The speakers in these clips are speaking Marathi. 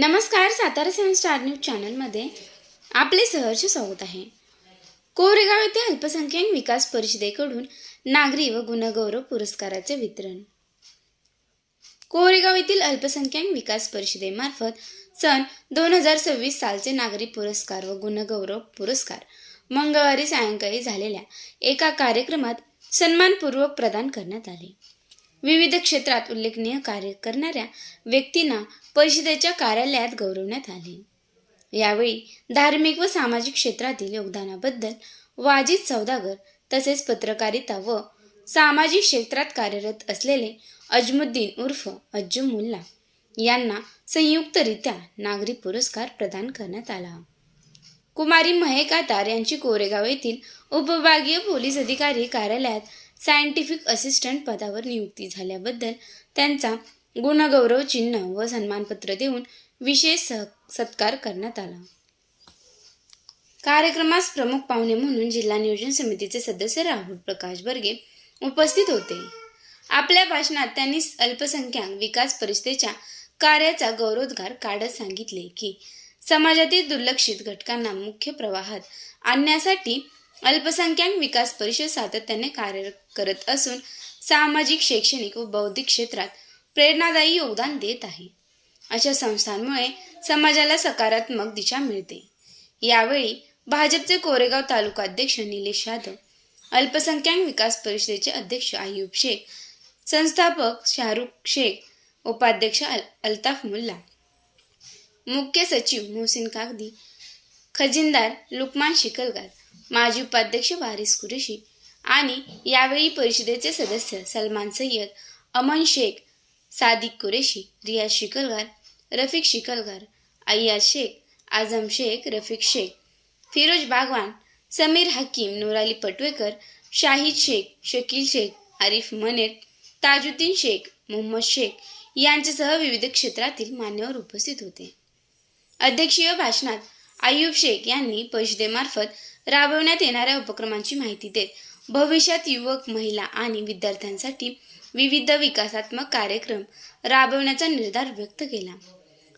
नमस्कार सातारा सेवन स्टार न्यूज चॅनलमध्ये आपले सहर्ष स्वागत आहे. कोरेगाव येथे अल्पसंख्याक विकास परिषदेकडून नागरी व गुणगौरव पुरस्काराचे वितरण. कोरेगाव येथील अल्पसंख्याक विकास परिषदेमार्फत सन दोन हजार सव्वीस सालचे नागरी पुरस्कार व गुणगौरव पुरस्कार मंगळवारी सायंकाळी झालेल्या एका कार्यक्रमात सन्मानपूर्वक प्रदान करण्यात आले. विविध क्षेत्रात उल्लेखनीय कार्य करणाऱ्या व्यक्तींना परिषदेच्या कार्यालयात गौरवण्यात आले. यावेळी धार्मिक व सामाजिक क्षेत्रातील योगदानाबद्दल वाजिद सौदागर तसेच पत्रकारिता व सामाजिक क्षेत्रात कार्यरत असलेले अजमुद्दीन उर्फ अज्जू मुल्ला यांना संयुक्तरित्या नागरी पुरस्कार प्रदान करण्यात आला. कुमारी महेकातार यांची कोरेगाव येथील उपविभागीय पोलीस अधिकारी कार्यालयात सायंटिफिक असिस्टंट पदावर नियुक्ती झाल्याबद्दल त्यांचा गुणगौरव चिन्ह व सन्मानपत्र देऊन विशेष स- सत्कार करण्यात आला. कार्यक्रमास प्रमुख पाहुणे म्हणून जिल्हा नियोजन समितीचे सदस्य राहुल प्रकाश बर्गे उपस्थित होते. आपल्या भाषणात त्यांनी अल्पसंख्याक विकास परिषदेच्या कार्याचा गौरवोद्गार काढत सांगितले की समाजातील दुर्लक्षित घटकांना मुख्य प्रवाहात आणण्यासाठी अल्पसंख्याक विकास परिषद सातत्याने कार्य करत असून सामाजिक शैक्षणिक व बौद्धिक क्षेत्रात प्रेरणादायी योगदान देत आहे. अशा संस्थांमुळे समाजाला सकारात्मक दिशा मिळते. यावेळी भाजपचे कोरेगाव तालुका अध्यक्ष निलेश यादव अल्पसंख्याक विकास परिषदेचे अध्यक्ष आयुब शेख संस्थापक शाहरुख शेख उपाध्यक्ष अल अल्ताफ मुल्ला मुख्य सचिव मोहसिन कागदी खजिनदार लुकमान शिकलगार माजी उपाध्यक्ष वारिस कुरेशी आणि यावेळी परिषदेचे सदस्य सलमान सय्यद अमन शेख सादिक कुरेशी रियाज शिकलगार रफिक शिकलगार अय्याज शेख आझम शेख रफिक शेख फिरोज बागवान समीर हकीम नोराली पटवेकर शाहिद शेख शकील शेख आरिफ मनेर ताजुद्दीन शेख मोहम्मद शेख यांच्यासह विविध क्षेत्रातील मान्यवर उपस्थित होते. अध्यक्षीय भाषणात आयुब शेख यांनी परिषदेमार्फत राबवण्यात येणाऱ्या उपक्रमांची माहिती देत भविष्यात युवक महिला आणि विद्यार्थ्यांसाठी विविध विकासात्मक कार्यक्रम राबवण्याचा निर्धार व्यक्त केला.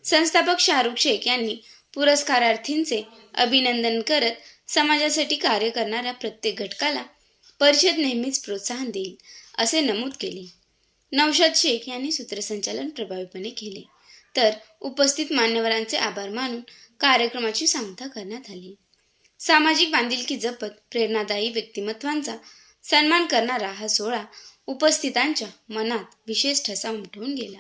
संस्थापक शाहरुख शेख यांनी पुरस्कारार्थींचे अभिनंदन करत समाजासाठी कार्य करणाऱ्या प्रत्येक घटकाला परिषद नेहमीच प्रोत्साहन देईल असे नमूद केले. नौशाद शेख यांनी सूत्रसंचालन प्रभावीपणे केले. तर उपस्थित मान्यवरांचे आभार मानून कार्यक्रमाची सांगता करण्यात आली. सामाजिक बांधिलकी जपत प्रेरणादायी व्यक्तिमत्वांचा सन्मान करणारा हा सोहळा उपस्थितांच्या मनात विशेष ठसा उमटवून गेला.